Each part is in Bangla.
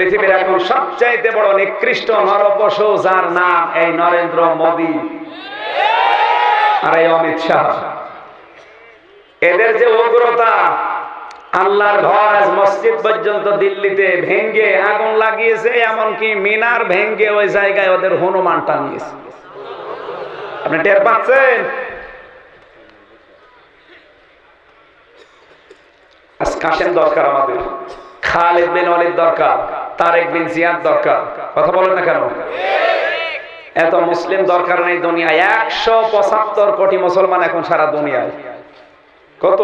পৃথিবীর এখন সবচাইতে বড় নিকৃষ্ট নরপশু যার নাম এই নরেন্দ্র মোদী। আর এই অমিত শাহ। এদের যে উগ্রতা, আল্লাহর ঘর আজ মসজিদ পর্যন্ত দিল্লিতে ভেঙ্গে আগুন লাগিয়েছে, এমনকি মিনার ভেঙ্গে ওই জায়গায় ওদের হনুমান টানিয়েছে আপনি টের পাচ্ছেন? আজ কাশেম দরকার আমাদের, খালিদ বিন ওয়ালিদ দরকার। তারেক বিন জিয়াদ দরকার। কথা বলেন না কেন? এত মুসলিম দরকার নেই দুনিয়ায়। একশো পঁচাত্তর কোটি মুসলমান এখন সারা দুনিয়ায়। কত?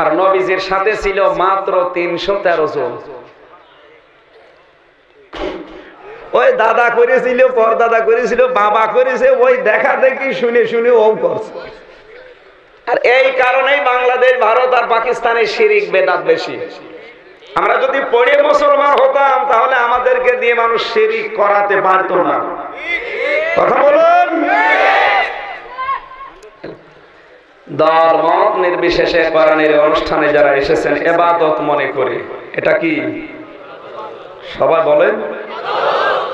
আর নবীজির সাথে ছিল মাত্র তিনশো তেরো জন। ওই দাদা করেছিল পর দাদা করেছিল, বাবা করেছে, ওই দেখা দেখি শুনে শুনে ও করছে। আর এই কারণেই বাংলাদেশ, ভারত আর পাকিস্তানের শিরিক বেদাত বেশি। আমরা যদি পড়ে মুসলমান হতাম, তাহলে আমাদেরকে দিয়ে মানুষ শিরিক করাতে পারতো না। কথা বলুন। নির্বিশেষে কোরআনের অনুষ্ঠানে যারা এসেছেন, এবাদত মনে করে। এটা কি? সবাই বলেন।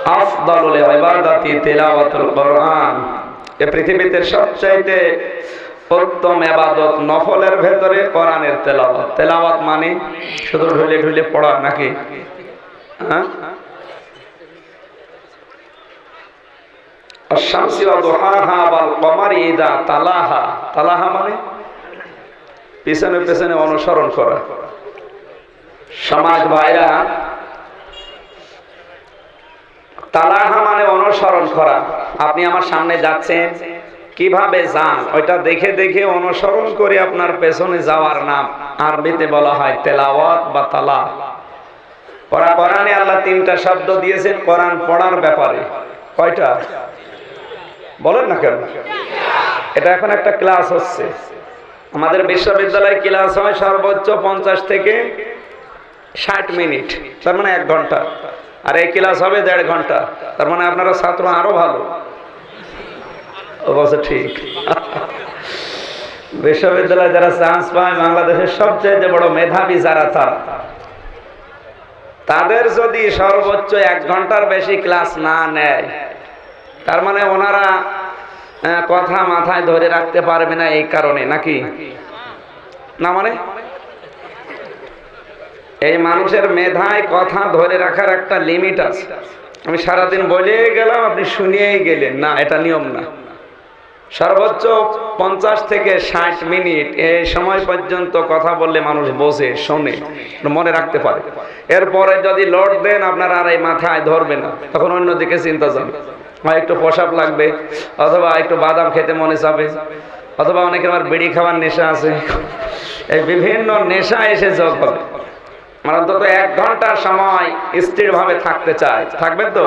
আফদালুল ইবাদাতি তিলাওয়াতুল কোরআন। এ পৃথিবীতে সবচাইতে উত্তম এবাদত নফলের ভেতরে, কোরআনের তেলাওয়াত। তেলাওয়াত মানে শুধু ঢুলে ঢুলে পড়া নাকি? হ্যাঁ? মানে পিছনে অনুসরণ করা। সমাজ ভাইরা, তালাহা মানে অনুসরণ করা। আপনি আমার সামনে যাচ্ছেন কীভাবে যান? ওইটা দেখে দেখে অনুসরণ করে আপনার পেছনে যাওয়ার নাম আরবিতে বলা হয় তেলাওয়াত বা তালা ওরা কোরআনে আল্লাহ তিনটা শব্দ দিয়েছেন, কোরআন পড়ার ব্যাপারে। কয়টা? বলেন না কেন? এটা এখন একটা ক্লাস হচ্ছে। আমাদের বিশ্ববিদ্যালয়ে ক্লাস হয় সর্বোচ্চ পঞ্চাশ থেকে ষাট মিনিট, তার মানে এক ঘণ্টা। আর এই ক্লাস হবে দেড় ঘণ্টা, তার মানে আপনারা ছাত্র আরও ভালো। অবশ্য ঠিক। বিশ্ববিদ্যালয়ে যারা চান্স পায়, বাংলাদেশের সবচেয়ে বড় মেধাবী যারা তারা তাদের যদি সর্বোচ্চ এক ঘণ্টার বেশি ক্লাস না নেয়, তার মানে ওনারা কথা মাথায় ধরে রাখতে পারবে না এই কারণে, নাকি? না মানে? এই মানুষের মেধায় কথা ধরে রাখার একটা লিমিট আছে। আমি সারাদিন বলে গেলাম, আপনি শুনিয়েই গেলেন। না, এটা নিয়ম না। সর্বোচ্চ পঞ্চাশ থেকে ষাট মিনিট এই সময় পর্যন্ত কথা বললে মানুষ বসে শোনে, মনে রাখতে পারে। এরপরে যদি লোড দেন, আপনার আর এই মাথায় ধরবে না। তখন অন্যদিকে চিন্তা যাবে। হয় একটু পোশাক লাগবে, অথবা একটু বাদাম খেতে মনে যাবে, অথবা অনেকের আবার বিড়ি খাওয়ার নেশা আছে। এই বিভিন্ন নেশা এসে যোগ হবে। মানে অন্তত এক ঘণ্টার সময় স্থিরভাবে থাকতে চায়। থাকবেন তো?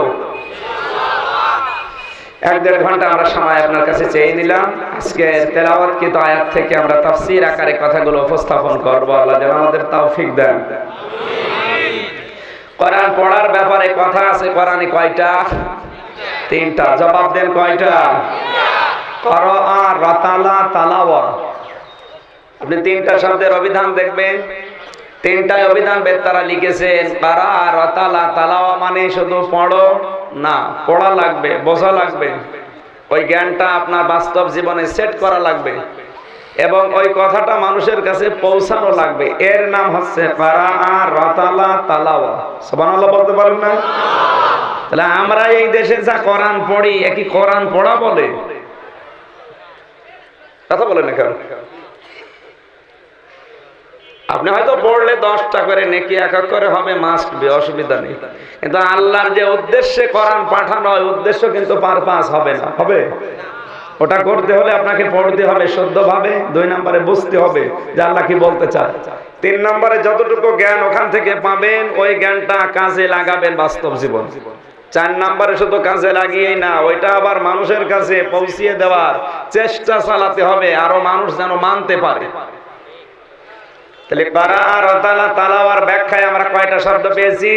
এক দেড় ঘণ্টা আমরা সময় আপনার কাছে চেয়ে নিলাম। আজকে তেলাওয়াতকৃত আয়াত থেকে আমরা তাফসির আকারে কথাগুলো উপস্থাপন করব? আল্লাহ যেন আমাদের তৌফিক দেন। কোরআন পড়ার ব্যাপারে কথা আছে, কোরআনে কয়টা? তিনটা। জবাব দেন কয়টা? কর আর রতালা তালাওয়া আপনি তিনটা শব্দের অভিধান দেখবেন। তিনটায় অভিধান বেতারা লিখেছেন, কারা রতালা তালাওয়া মানে শুধু পড়ো। না, পড়া লাগবে, বোঝা লাগবে। ওই জ্ঞানটা আপনার বাস্তব জীবনে সেট করা লাগবে। এবং ওই কথাটা মানুষের কাছে পৌঁছানো লাগবে। এর নাম হচ্ছে বলতে পারেন না? তাহলে আমরা এই দেশে যা কোরআন পড়ি, একই কোরআন পড়া বলে? কথা বলেন না কেন আপনি হয়তো পড়লে দশটা করে নেকি, এক করে হবে মাস্ক অসুবিধা নেই। কিন্তু আল্লাহর যে উদ্দেশ্যে কোরআন পাঠানো হয়, উদ্দেশ্য কিন্তু পার পাস হবে না। হবে? ওটা করতে হলে আপনাকে পড়তে হবে শুদ্ধ ভাবে দুই নম্বরে বুঝতে হবে যে আল্লাহ কি বলতে চায় তিন নম্বরে যতটুকু জ্ঞান ওখান থেকে পাবেন, ওই জ্ঞানটা কাজে লাগাবেন বাস্তব জীবন। চার নম্বরে শুধু কাজে লাগিয়েই না, ওইটা আবার মানুষের কাছে পৌঁছিয়ে দেওয়ার চেষ্টা চালাতে হবে, আরও মানুষ যেন মানতে পারে। তাহলে বারার তালা তালাওয়ার ব্যাখ্যায় আমরা কয়টা শব্দ পেয়েছি?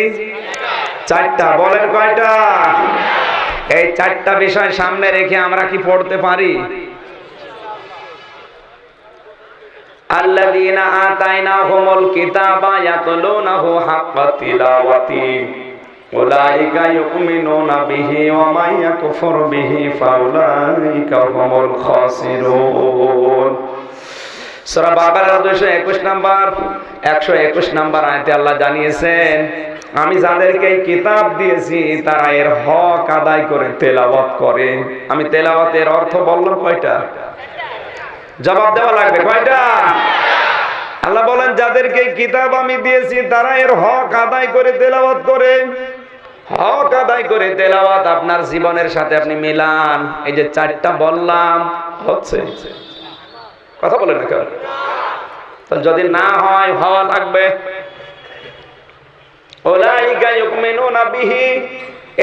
চারটা। বলেন কয়টা? এই চারটা বিষয় সামনে রেখে আমরা কি পড়তে পারি? আল্লাযীনা আতাইনাহুমুল কিতাবা ইয়াতলুনাহু হাক্কা তিলাওয়াতি। উলাইকা ইউমিনুনা বিহি ওয়া মান ইয়াকফুর বিহি ফাউলাইকা হুমুল খাসিরুন। সূরা বাকারার 221 নাম্বার 121 নাম্বার আয়াতে আল্লাহ জানিয়েছেন, আমি যাদেরকে কিতাব দিয়েছি, তারা এর হক আদায় করে তেলাওয়াত করে। আমি তেলাওয়াতের অর্থ বললাম কয়টা? জবাব দেওয়া লাগবে কয়টা? আল্লাহ বলেন, যাদেরকে কিতাব আমি দিয়েছি, তারা এর হক আদায় করে তেলাওয়াত করে। হক আদায় করে তেলাওয়াত আপনার জীবনের সাথে আপনি মিলান। এই যে চারটা বললাম, হচ্ছে। কথা বলেন না যদি না হয়, হওয়া লাগবে।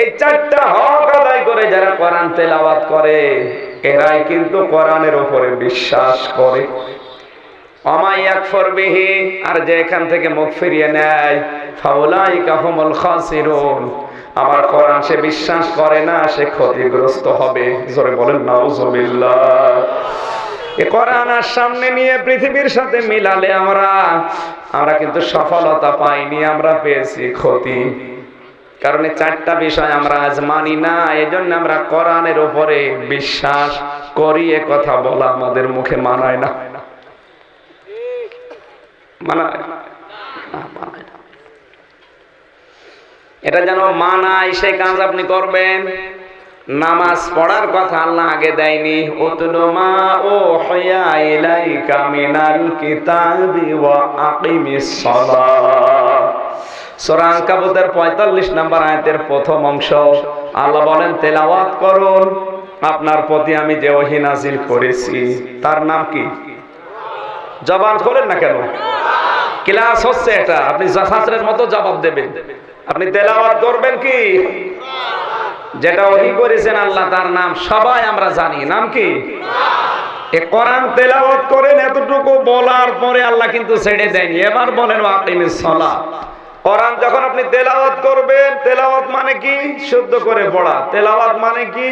এই চারটা হক আদায় করে যারা কোরআন করে, এরাই কিন্তু কোরআনের উপরে বিশ্বাস করে। আর যে এখান থেকে মুখ ফিরিয়ে নেয়, ফাউলাইকা হুমুল আমার কোরআন সে বিশ্বাস করে না, সে ক্ষতিগ্রস্ত হবে। বলেন, নাউজুবিল্লাহ। সামনে নিয়ে পৃথিবীর সাথে মিলালে আমরা আমরা কিন্তু সফলতা পাইনি, আমরা পেয়েছি ক্ষতি। কারণ চারটা বিষয় আমরা আজ মানি না আমরা উপরে বিশ্বাস করি, এ কথা বলা আমাদের মুখে মানায় না। এটা যেন মানায় সেই কাজ আপনি করবেন। নামাজ পড়ার কথা আল্লাহ আগে দেয়নি। উতলু মা ও হয়া ইলাইকা মিনাল কিতাবি ওয়া আকিমিস সালাহ সূরা আনকাবুতের 45 নম্বর আয়াতের প্রথম অংশ। আল্লাহ বলেন, তেলাওয়াত করুন। আপনার প্রতি আমি যে ওহী নাজিল করেছি, তার নাম কি? জবান খোলেন না কেন? ক্লাস হচ্ছে এটা। আপনি ছাত্রের মতো জবাব দেবেন। আপনি তেলাওয়াত করবেন কি? যেটা ওহি করেছেন আল্লাহ, তার নাম সবাই আমরা জানি। নাম কি? কোরআন তেলাওয়াত করেন এতটুকু বলার পরে আল্লাহ কিন্তু ছেড়ে দেয়নি। এবার বলেন কোরআন যখন আপনি তেলাওয়াত করবেন, তেলাওয়াত মানে কি? শুদ্ধ করে পড়া। তেলাওয়াত মানে কি?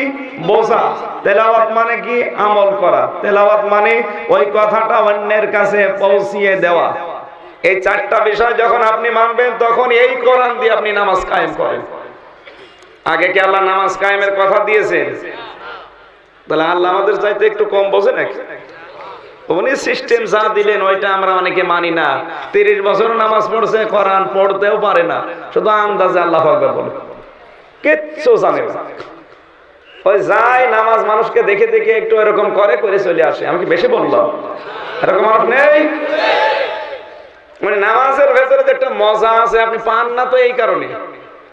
বোঝা। তেলাওয়াত মানে কি? আমল করা। তেলাওয়াত মানে ওই কথাটা অন্যের কাছে পৌঁছিয়ে দেওয়া। এই চারটা বিষয় যখন আপনি মানবেন, তখন এই কোরআন দিয়ে আপনি নামাজ কায়েম করেন। আগে কি আল্লাহ নামাজ কায়েমের কথা দিয়েছেন? তাহলে আল্লাহ আমাদের চাইতে একটু কম বোঝে নাকি? সিস্টেম যা দিলেন, ওইটা আমরা অনেকে মানি না। তিরিশ বছর নামাজ পড়ছে পড়তেও পারে না। শুধু আন্দাজে আল্লাহ বলে। কিচ্ছু জানে ওই নামাজ মানুষকে দেখে দেখে একটু এরকম করে করে চলে আসে। আমি কি বেশি বললাম? এরকম মানুষ নেই? মানে নামাজের ভেতরে যে একটা মজা আছে, আপনি পান না তো এই কারণে।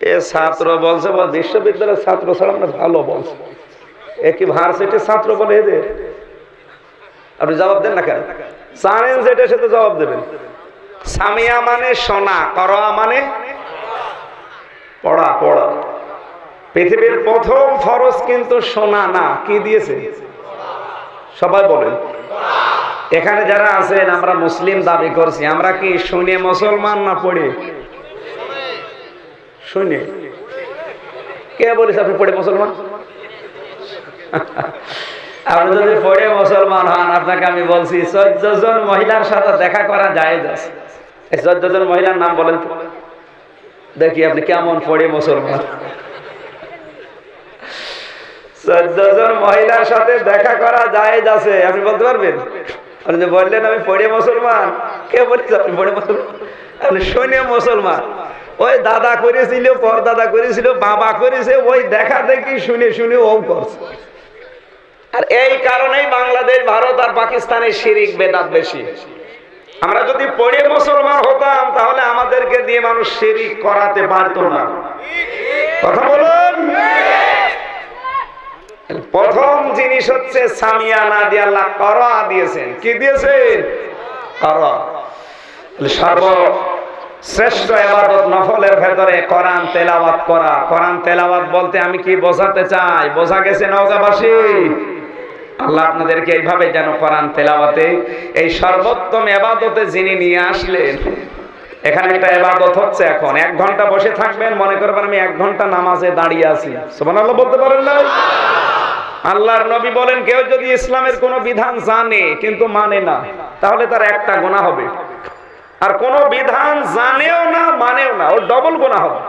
এ ছাত্র বলছে বা বিশ্ববিদ্যালয়ের ছাত্র ছাড়া আমরা ভালো বলছে। এ কি ভার্সিটির ছাত্র বলে এদের? আপনি জবাব দেন না কেন? জানেন যেটা সেটা জবাব দেবেন। সামিয়া মানে সোনা, করোয়া মানে পড়া পড়া। পৃথিবীর প্রথম ফরজ কিন্তু সোনা না, কি দিয়েছে? সবাই বলেন। এখানে যারা আছেন, আমরা মুসলিম দাবি করছি, আমরা কি শুনে মুসলমান না পড়ে? শুনে। কে বলিস আপনি পড়ে মুসলমান? আপনি যদি পড়ে মুসলমান হন, আপনাকে আমি বলছি চোদ্দ জন মহিলার সাথে দেখা করা যায় চোদ্দ জন মহিলার নাম বলেন। দেখি আপনি কেমন পড়ে মুসলমান। চোদ্দ জন মহিলার সাথে দেখা করা যায় আছে, আপনি বলতে পারবেন? আপনি বললেন আমি পড়ে মুসলমান, কে বলিস আপনি পড়ে মুসলমান? আপনি শুনে মুসলমান। ওই দাদা করেছিল, পরদাদা করেছিল, বাবা করেছে, ওই দেখা দেখি শুনে শুনে ও করছে। আর এই কারণেই বাংলাদেশ, ভারত আর পাকিস্তানের শিরিক বেদাত বেশি। আমরা যদি পড়ে মুসলমান হতাম, তাহলে আমাদেরকে দিয়ে মানুষ শিরিক করাতে পারতো না। কথা বলুন। প্রথম জিনিস হচ্ছে সামিয়া না দিয়ে আল্লাহ করা দিয়েছেন। কি দিয়েছেন? করা। সর্ব শ্রেষ্ঠ এবাদত নফলের ভেতরে কোরআন তেলাওয়াত করা। কোরআন তেলাওয়াত বলতে আমি কি বোঝাতে চাই? বোঝা গেছে নওগাঁবাসী? আল্লাহ আপনাদেরকে এইভাবে যেন কোরআন তেলাওয়াতে এই সর্বোত্তম এবাদতে যিনি নিয়ে আসলেন, এখানে একটা এবাদত হচ্ছে এখন। এক ঘণ্টা বসে থাকবেন, মনে করবেন আমি এক ঘণ্টা নামাজে দাঁড়িয়ে আছি। সুবহানাল্লাহ বলতে পারেন না আল্লাহর নবী বলেন, কেউ যদি ইসলামের কোন বিধান জানে, কিন্তু মানে না, তাহলে তার একটা গোনা হবে। আর কোন বিধান জানেও না, মানেও না, ওর ডবল গোনা হবে।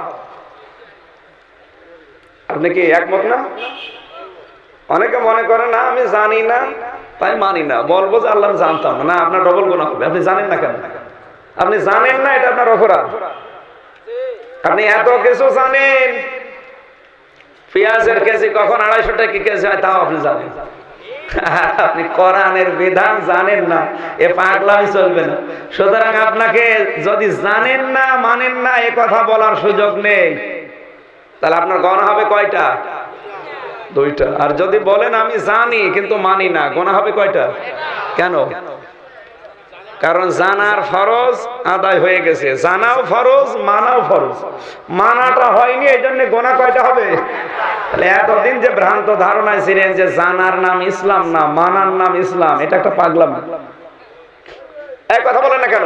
আপনি কি একমত না? অনেকে মনে করে, না, আমি জানি না। তাই মানি না। বলব যে আল্লাহ জানতাম না, আপনার ডবল গোনা হবে। আপনি জানেন না কেন? আপনি জানেন না, এটা আপনার অপরাধ। আপনি এত কিছু জানেন। পেঁয়াজের কেজি কখন আড়াইশো টাকা কেজি হয়, তাও আপনি জানেন। আপনি কোরআনের বিধান জানেন না। এ পাগলামি চলবে না। সুতরাং আপনাকে যদি জানেন না, মানেন না, এ কথা বলার সুযোগ নেই। তাহলে আপনার গণা হবে কয়টা? দুইটা। আর যদি বলেন, আমি জানি, কিন্তু মানি না গোনা হবে কয়টা? কেন? কারণ জানার ফরজ আদায় হয়ে গেছে। জানাও ফরজ, মানাও ফরজ। মানাটা হয়নি এই জন্য গোনা কয়টা হবে? তাহলে এতদিন যে ভ্রান্ত ধারণায় ছিলেন যে জানার নাম ইসলাম না, মানার নাম ইসলাম, এটা একটা পাগলাম। এক কথা বলেন না কেন?